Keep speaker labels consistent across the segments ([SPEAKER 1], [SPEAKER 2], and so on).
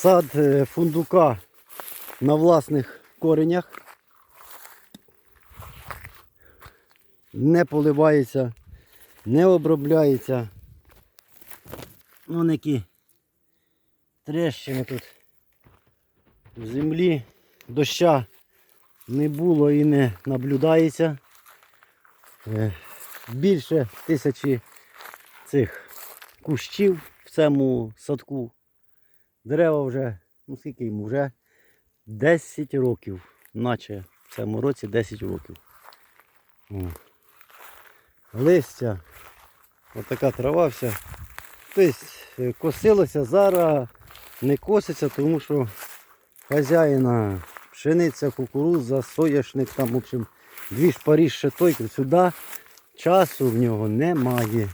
[SPEAKER 1] Сад е, фундука на власних коренях. Не поливається, не обробляється. Вон які трещини тут в землі. Доща не було і не наблюдається. Е, Більше тисячі цих кущів в цьому садку. Дерева вже, ну скільки йому вже 10 років, наче в цьому році 10 років. О. Листя, отака трава вся. Тобто е, косилося, зараз не коситься, тому що хазяїна пшениця, кукурудза, соняшник, там, в общем, дві шпарі ще той, сюди часу в нього немає.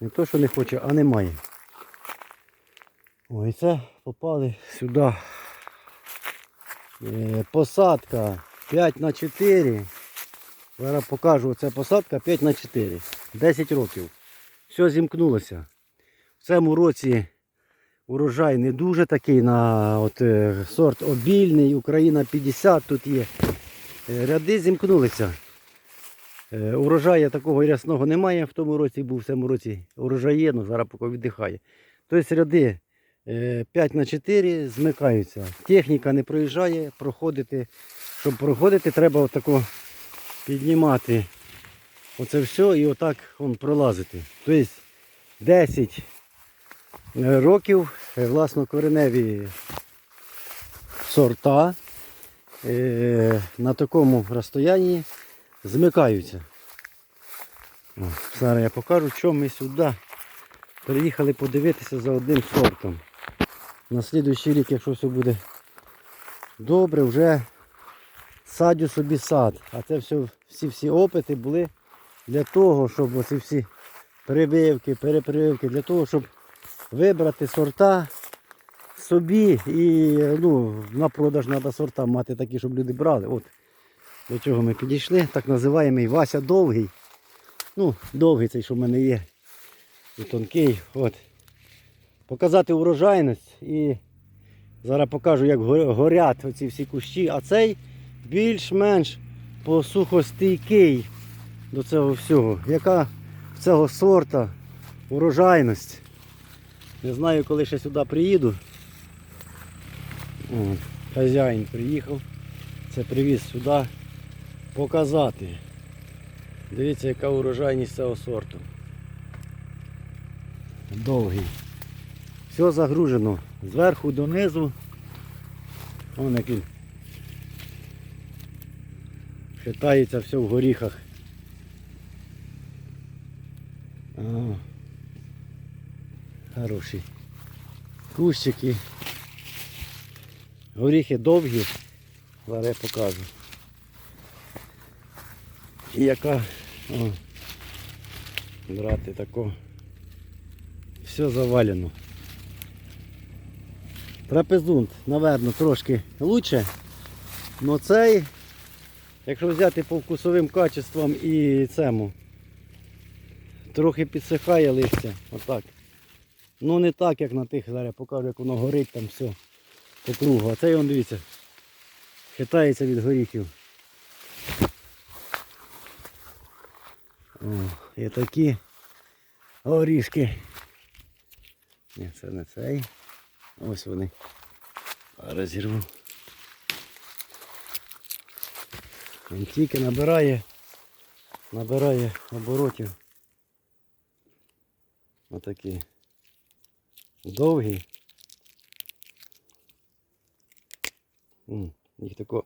[SPEAKER 1] Не то, що не хоче, а немає. Ой, це попали сюди. Е, посадка 5 на 4. Зараз покажу, це посадка 5 на 4. 10 років. Все зімкнулося. В цьому році урожай не дуже такий на от, е, сорт обільний, Україна 50 тут є. Е, Ряди зімкнулися. Урожаю такого рясного немає. В тому році був, в цьому році урожай є, але зараз поки віддихає. Тобто ряди 5 на 4 змикаються. Техніка не проїжджає, проходити. Щоб проходити, треба отако піднімати оце все і отак он пролазити. Тобто 10 років е, власно кореневі сорта е, на такому розстоянні змикаються. Зараз я покажу, що ми сюди приїхали подивитися за одним сортом. На слідуючий рік, якщо все буде добре, вже садю собі сад. А це все, всі всі опити були для того, щоб оці всі прививки, перепрививки, для того, щоб вибрати сорта собі і ну, на продаж треба сорта мати такі, щоб люди брали. От до чого ми підійшли, так називаємо Вася довгий. Ну, довгий цей, що в мене є. І тонкий. От. Показати урожайність і зараз покажу, як горять оці всі кущі, а цей більш-менш посухостійкий до цього всього. Яка в цього сорта урожайність. Не знаю, коли ще сюди приїду. От, хазяїн приїхав. Це привіз сюди показати. Дивіться, яка урожайність цього сорту. Довгий. Все загружено зверху донизу. Вон як він. Все в горіхах. О, хороші кущики. Горіхи довгі. Зараз я покажу. І яка о, брати тако. Все завалено. Трапезунт, напевно, трошки лучше. Но цей, якщо взяти по вкусовим качествам і цьому, трохи підсихає листя. Отак. Ну не так, як на тих, зараз покажу, як воно горить там все по кругу. А цей он дивіться. Хитається від горіхів. О, і такі горішки. Ні, це не цей. Ось вони. Розірву. Він тільки набирає, набирає оборотів. Отакі. Довгі. Їх тако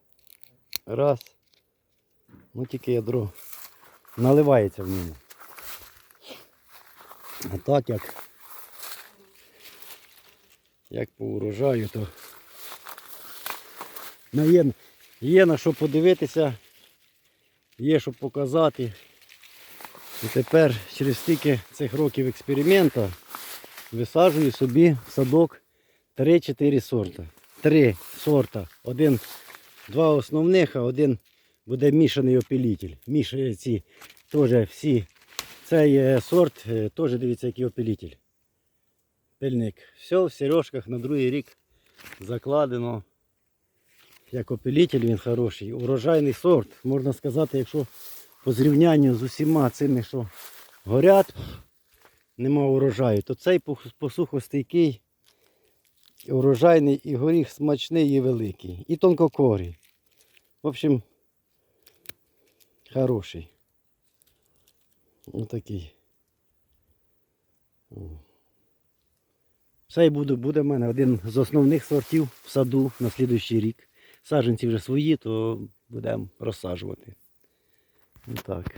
[SPEAKER 1] раз. Ну тільки ядро наливається в ньому. А так як, як по урожаю, то ну, є, є на що подивитися, є що показати. І тепер через стільки цих років експерименту висаджую собі в садок 3-4 сорта. Три сорта. Один, два основних, а один буде мішаний опілітель. Міш, теж всі. Цей е, сорт е, теж дивіться, який опілітель. Пильник. Все в сережках на другий рік закладено. Як опилитель він хороший. Урожайний сорт. Можна сказати, якщо по зрівнянню з усіма цими, що горять, нема урожаю, то цей посухостійкий, урожайний і горіх смачний і великий. І тонкокорий. В общем, хороший. Отакий. О. Цей буде, буде в мене один з основних сортів в саду на слідуючий рік. Саджанці вже свої, то будемо розсаджувати. Отак.